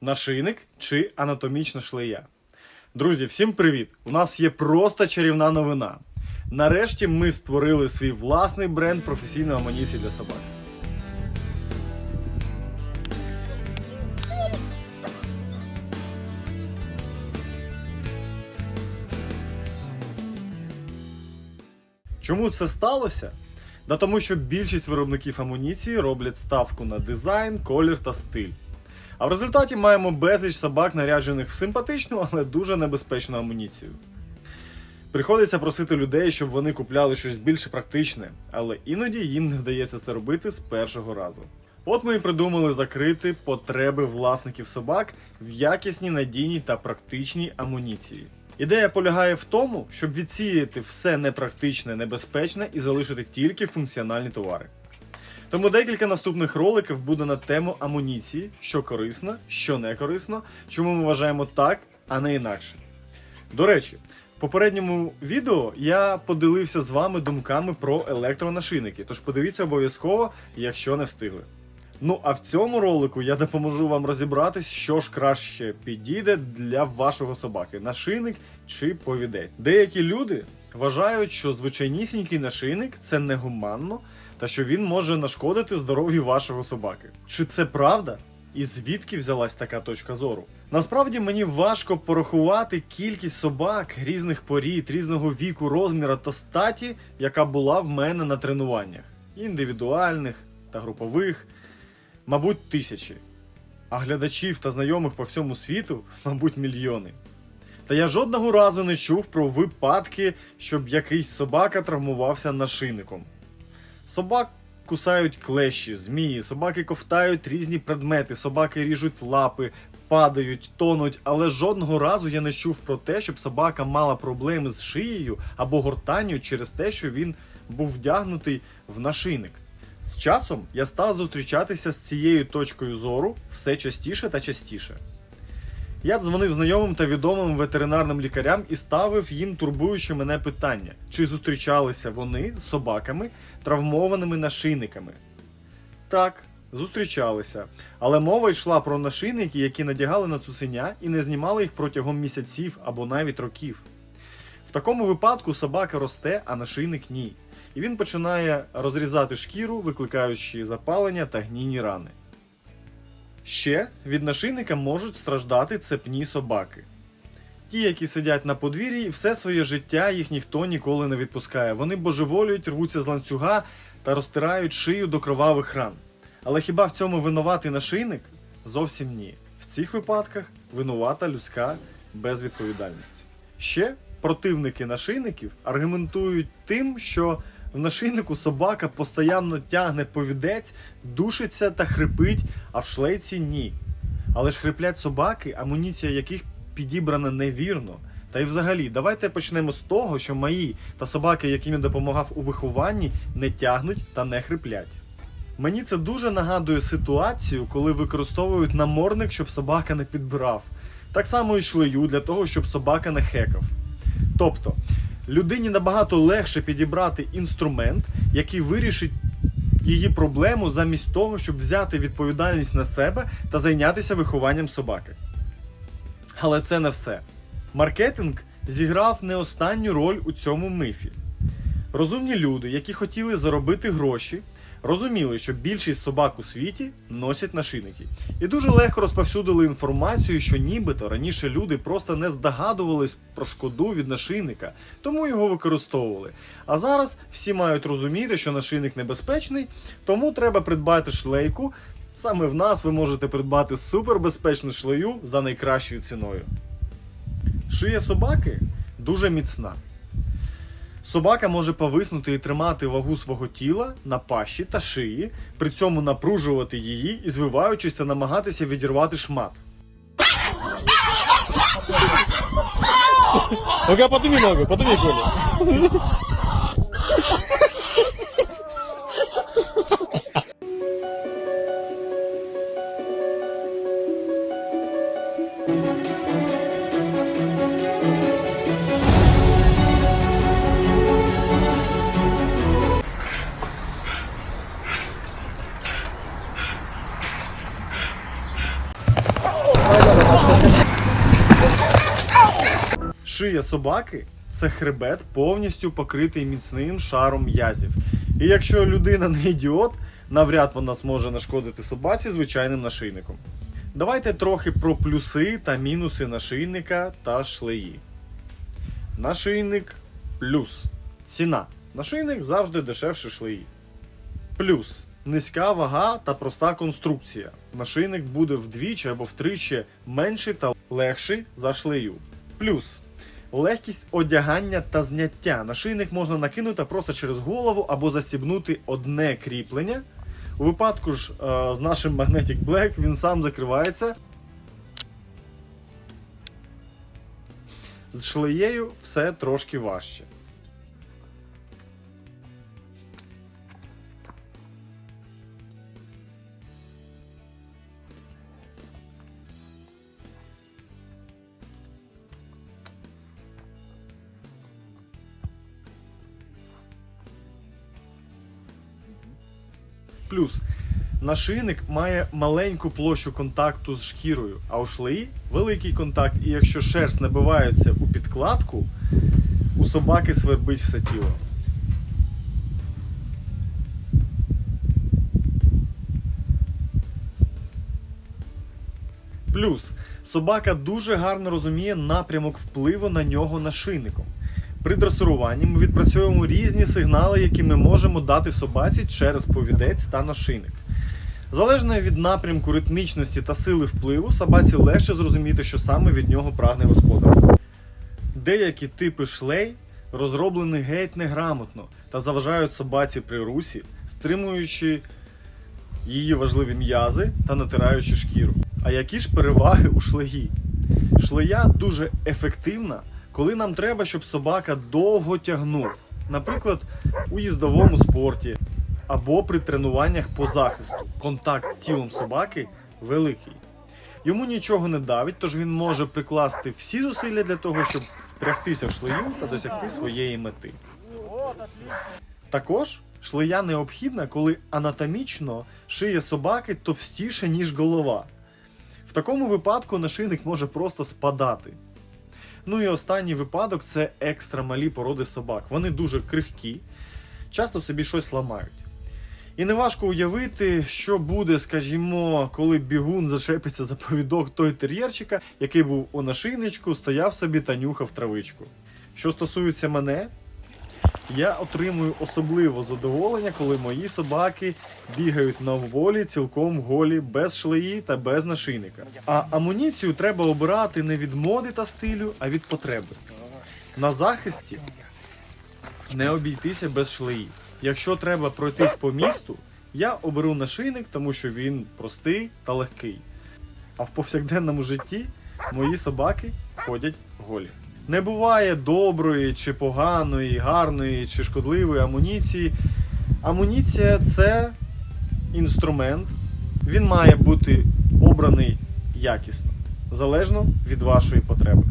нашийник чи анатомічна шлея. Друзі, всім привіт! У нас є просто чарівна новина. Нарешті ми створили свій власний бренд професійної амуніції для собак. Чому це сталося? Да тому що більшість виробників амуніції роблять ставку на дизайн, колір та стиль. А в результаті маємо безліч собак, наряджених в симпатичну, але дуже небезпечну амуніцію. Приходиться просити людей, щоб вони купляли щось більш практичне, але іноді їм не вдається це робити з першого разу. От ми і придумали закрити потреби власників собак в якісній, надійній та практичній амуніції. Ідея полягає в тому, щоб відсіяти все непрактичне, небезпечне і залишити тільки функціональні товари. Тому декілька наступних роликів буде на тему амуніції, що корисно, що не корисно, чому ми вважаємо так, а не інакше. До речі, в попередньому відео я поділився з вами думками про електронашийники, тож подивіться обов'язково, якщо не встигли. Ну а в цьому ролику я допоможу вам розібратись, що ж краще підійде для вашого собаки: нашийник чи повідець. Деякі люди вважають, що звичайнісінький нашийник це негуманно та що він може нашкодити здоров'ю вашого собаки. Чи це правда? І звідки взялась така точка зору? Насправді мені важко порахувати кількість собак різних порід, різного віку, розміру та статі, яка була в мене на тренуваннях індивідуальних та групових, мабуть, тисячі. А глядачів та знайомих по всьому світу, мабуть, мільйони. Та я жодного разу не чув про випадки, щоб якийсь собака травмувався нашийником. Собак кусають клещі, змії, собаки ковтають різні предмети, собаки ріжуть лапи, падають, тонуть, але жодного разу я не чув про те, щоб собака мала проблеми з шиєю або гортанню через те, що він був вдягнутий в нашийник. З часом я став зустрічатися з цією точкою зору все частіше та частіше. Я дзвонив знайомим та відомим ветеринарним лікарям і ставив їм турбуюче мене питання, чи зустрічалися вони з собаками, травмованими нашийниками. Так, зустрічалися, але мова йшла про нашийники, які надягали на цуценя і не знімали їх протягом місяців або навіть років. В такому випадку собака росте, а нашийник ні. І він починає розрізати шкіру, викликаючи запалення та гнійні рани. Ще від нашийника можуть страждати цепні собаки. Ті, які сидять на подвір'ї, все своє життя їх ніхто ніколи не відпускає. Вони божеволюють, рвуться з ланцюга та розтирають шию до кровавих ран. Але хіба в цьому винуватий нашийник? Зовсім ні. В цих випадках винувата людська безвідповідальність. Ще противники нашийників аргументують тим, що в нашийнику собака постійно тягне повідець, душиться та хрипить, а в шлейці ні. Але ж хриплять собаки, амуніція яких підібрана невірно. Та й взагалі, давайте почнемо з того, що мої та собаки, яким я допомагав у вихованні, не тягнуть та не хриплять. Мені це дуже нагадує ситуацію, коли використовують намордник, щоб собака не підбирав. Так само і шлею для того, щоб собака не хекав. Тобто, людині набагато легше підібрати інструмент, який вирішить її проблему замість того, щоб взяти відповідальність на себе та зайнятися вихованням собаки. Але це не все. Маркетинг зіграв не останню роль у цьому мифі. Розумні люди, які хотіли заробити гроші, розуміли, що більшість собак у світі носять нашийники. І дуже легко розповсюдили інформацію, що нібито раніше люди просто не здогадувались про шкоду від нашийника, тому його використовували. А зараз всі мають розуміти, що нашийник небезпечний, тому треба придбати шлейку. Саме в нас ви можете придбати супербезпечну шлею за найкращою ціною. Шия собаки дуже міцна. Собака може повиснути і тримати вагу свого тіла на пащі та шиї, при цьому напружувати її і звиваючись та намагатися відірвати шмат. Ну-ка, подними ногу, подними, Коля. Шия собаки це хребет повністю покритий міцним шаром м'язів. І якщо людина не ідіот, навряд вона зможе нашкодити собаці звичайним нашийником. Давайте трохи про плюси та мінуси нашийника та шлеї. Нашийник плюс. Ціна. Нашийник завжди дешевше шлеї. Плюс низька вага та проста конструкція. Нашийник буде вдвічі або втричі менший та легший за шлею. Плюс легкість одягання та зняття. Нашийник можна накинути просто через голову або застібнути одне кріплення. У випадку ж е, з нашим Magnetic Black він сам закривається. З шлеєю все трошки важче. Плюс нашийник має маленьку площу контакту з шкірою, а у шлеї великий контакт, і якщо шерсть набивається у підкладку, у собаки свербить все тіло. Плюс собака дуже гарно розуміє напрямок впливу на нього нашийником. При дресуруванні ми відпрацьовуємо різні сигнали, які ми можемо дати собаці через повідець та нашийник. Залежно від напрямку ритмічності та сили впливу, собаці легше зрозуміти, що саме від нього прагне господар. Деякі типи шлей розроблені геть неграмотно та заважають собаці при русі, стримуючи її важливі м'язи та натираючи шкіру. А які ж переваги у шлеї? Шлея дуже ефективна, коли нам треба, щоб собака довго тягнув. Наприклад, у їздовому спорті або при тренуваннях по захисту. Контакт з тілом собаки великий. Йому нічого не давить, тож він може прикласти всі зусилля для того, щоб впрягтися в шлею та досягти своєї мети. Також шлея необхідна, коли анатомічно шия собаки товстіша, ніж голова. В такому випадку нашийник може просто спадати. Ну і останній випадок це екстра малі породи собак. Вони дуже крихкі, часто собі щось ламають. І неважко уявити, що буде, скажімо, коли бігун зачепиться за повідок той тер'єрчика, який був у нашийничку, стояв собі та нюхав травичку. Що стосується мене, я отримую особливе задоволення, коли мої собаки бігають на волі цілком голі, без шлеї та без нашийника. А амуніцію треба обирати не від моди та стилю, а від потреби. На захисті не обійтися без шлеї. Якщо треба пройтись по місту, я оберу нашийник, тому що він простий та легкий. А в повсякденному житті мої собаки ходять голі. Не буває доброї чи поганої, гарної чи шкодливої амуніції. Амуніція це інструмент. Він має бути обраний якісно, залежно від вашої потреби.